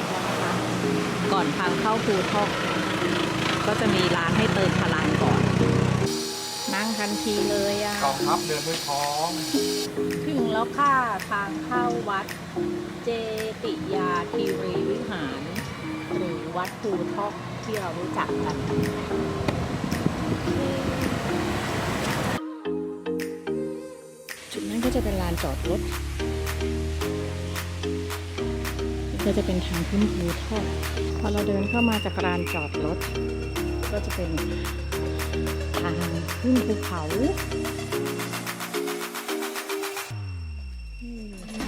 อกแล้วนะคะ ก่อนทางเข้าภูทอกก็จะมีร้านให้เติมพลังก่อน นั่งทันทีเลยอะกองทัพเดินด้วยท้องถึงแล้วค่ะทางเข้าวัดเจติยาคีรีวิหาร หรือวัดภูทอกที่เรารู้จักกันจุดนั้นก็จะเป็นลานจอดรถนี่ ก็จะเป็นทางขึ้นภูทอกพอเราเดินเข้ามาจากลานจอดรถ ก็จะเป็นทางขึ้นภูเขา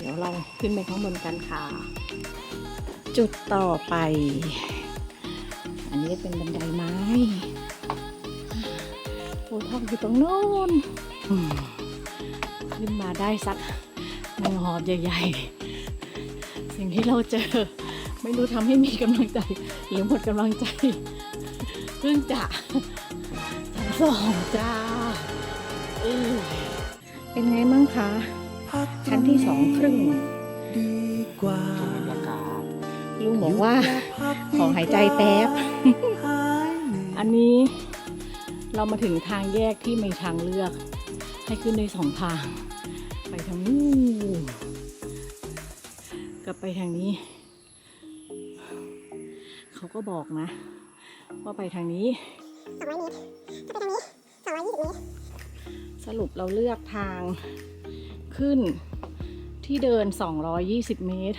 เดี๋ยวเราขึ้นไปข้างบนกันค่ะ จุดต่อไป อันนี้เป็นบันไดไม้โอ้ทองอยู่ตรงโน้นขึ้นมาได้สักหนึ่งหอบใหญ่ๆ สิ่งที่เราเจอ ไม่รู้ทำให้มีกำลังใจ หรือหมดกำลังใจเพิ่งจะชั้นสองจ้าเออเป็นไงมั่งคะ ชั้นที่สองครึ่งดีกว่าบรรยากาศลุงบอกว่าขอหายใจแป๊บหายเหนื่อยอันนี้เรามาถึงทางแยกที่มีทางเลือก ให้ขึ้นในสองทาง ไปทางนู้น กับไปทางนี้ เขาก็บอกนะ ว่าไปทางนี้สองร้อยนี้จะไปทางนี้สองร้อยยี่สิบนี้สรุปเราเลือกทางขึ้นที่เดิน 220 เมตร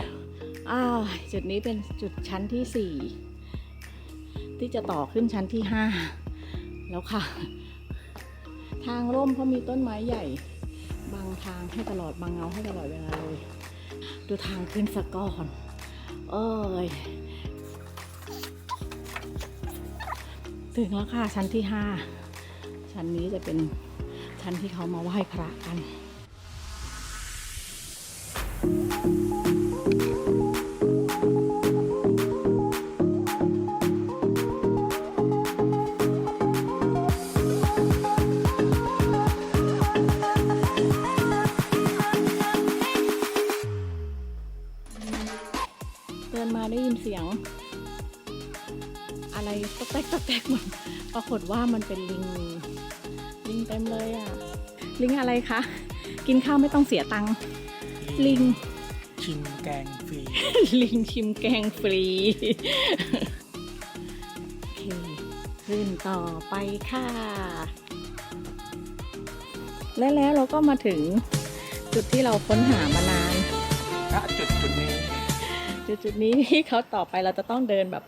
อ้าวจุดนี้เป็นจุดชั้นที่ 4 ที่จะต่อขึ้นชั้นที่ 5 แล้วค่ะ ทางร่มเพราะมีต้นไม้ใหญ่ บางทางให้ตลอดบางเงาให้ตลอดเวลาเลย ดูทางขึ้นสะก่อน เอ้ย ถึงแล้วค่ะชั้นที่ห้าชั้นนี้จะเป็นชั้นที่เขามาไหว้พระกัน เดินมาได้ยินเสียง อะไรตอกแตกตอกแตกหมดปรากฏว่ามันเป็นลิง ลิงเต็มเลยอะ ลิงอะไรคะ กินข้าวไม่ต้องเสียตังค์ ลิง ชิมแกงฟรี ลิงชิมแกงฟรี โอเค ขึ้นต่อไปค่ะ และแล้วเราก็มาถึงจุดที่เราค้นหามานานณจุดจุดนี้ จุดจุดนี้ที่เขาต่อไปเราจะต้องเดินแบบ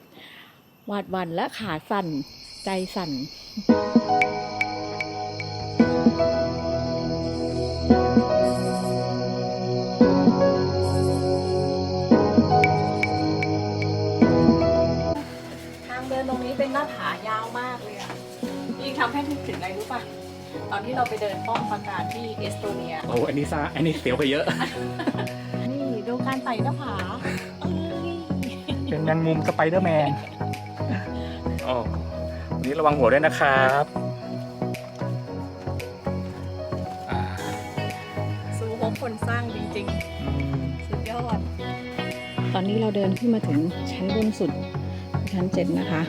หวาดหวันและขาสั่นใจสั่นทางเดินตรงนี้เป็นหน้าผายาวมากเลยอะยิ่งทำให้นึกถึงอะไรรู้ป่ะ ตอนที่เราไปเดินป้อมปราการที่เอสโตเนีย โอ้อันนี้ซาอันนี้เสียวกว่าเยอะ นี่ดูการไต่หน้าผาเอ้ย เป็นแมงมุมสไปเดอร์แมนโอ้วันนี้ระวังหัวด้วยนะครับอ่าสู้ของคนสร้างจริงๆสุดยอด ตอนนี้เราเดินขึ้นมาถึงชั้นบนสุดชั้นเจ็ดนะคะ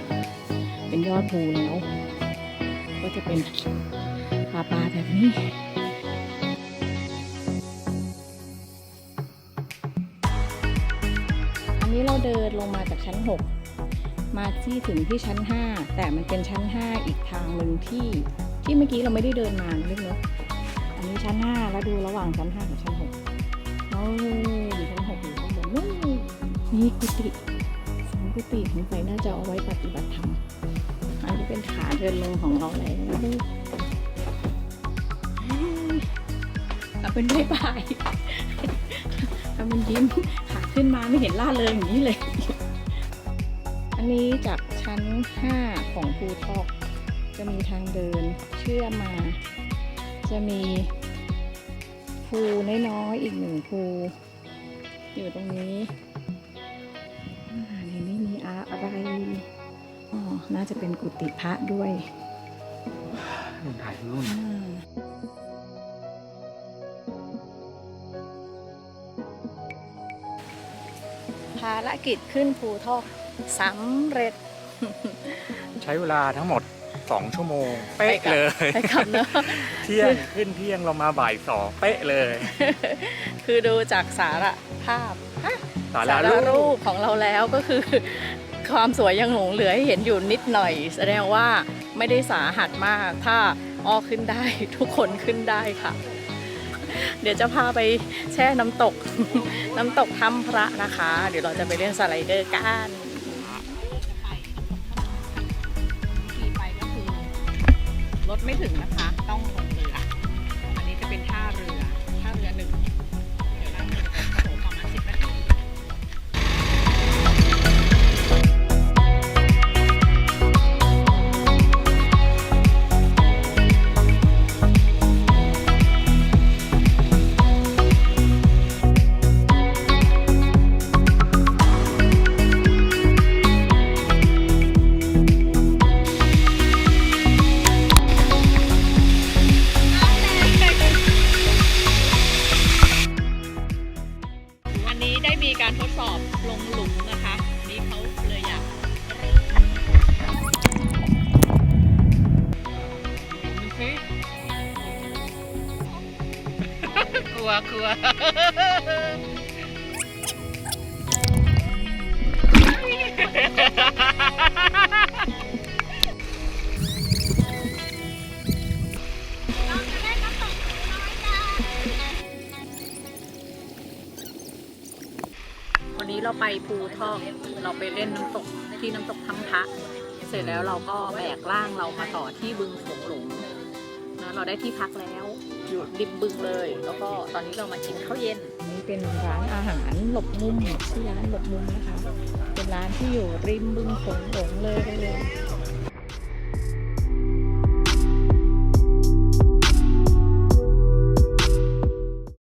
เป็นยอดภูแล้ว ก็จะเป็นป่าปลาแบบนี้ เราเดินลงมาจากชั้น 6 มาที่ถึงที่ชั้น 5 แต่มันเป็นชั้น 5 อีกทางหนึ่งที่ที่เมื่อกี้เราไม่ได้เดินมานะลูกเนอะอันนี้ชั้น 5 แล้วดูระหว่างชั้น 5 กับชั้น6โอ้ยอยู่ชั้น6อยู่ข้างบนนู่นนี่กุฏิสองกุฏิสงสัยน่าจะเอาไว้ปฏิบัติธรรมอันนี้เป็นขาเดินลงของเราแล้วเอาเป็นไม่บาย ทำเป็นยิ้มขาขึ้นมาไม่เห็นล่าเลยอย่างนี้เลย อันนี้จากชั้น 5 ของภูทอก จะมีทางเดินเชื่อมมาจะมีภูน้อยๆอีกหนึ่งภูอยู่ตรงนี้อ่าในนี้มีอะไรอ๋อน่าจะเป็นกุฏิพระด้วยรุ่นถ่ายรุ่นาภารกิจขึ้นภูทอกสำเร็จ ใช้เวลาทั้งหมด 2 ชั่วโมง เป๊ะไปกลับเลย ไปขับเนอะ เที่ยงขึ้นเที่ยงเรามาบ่ายสองเป๊ะเลย คือดูจากสาระภาพสาสาราระรูรูปปของเราแล้วก็คือ ความสวยยังหลงเหลือให้เห็นอยู่นิดหน่อย แสดงว่าไม่ได้สาหัสมาก ถ้าอ้อขึ้นได้ทุกคนขึ้นได้ค่ะ เดี๋ยวจะพาไปแช่น้ำตก น้ำตกถ้ำพระนะคะ เดี๋ยวเราจะไปเล่นสไลเดอร์กันขี่ไปก็คือรถไม่ถึงนะคะ ต้องลงเรือ อันนี้จะเป็นท่าเรือ ท่าเรือหนึ่ง เดี๋ยวเราจะไปโอ้โกลัวกลัววันนี้เราไปภูทอกเราไปเล่นน้ำตกที่น้ำตกถ้ำพระเสร็จแล้วเราก็แบกร่างเรามาต่อที่บึงโขงหลงนะเราได้ที่พักแล้ว อยู่ริมบึงเลย แล้วก็ตอนนี้เรามากินข้าวเย็นนี่เป็นร้านอาหารหลบมุมที่ร้านหลบมุมนะคะ เป็นร้านที่อยู่ริมบึงโขงหลงเลย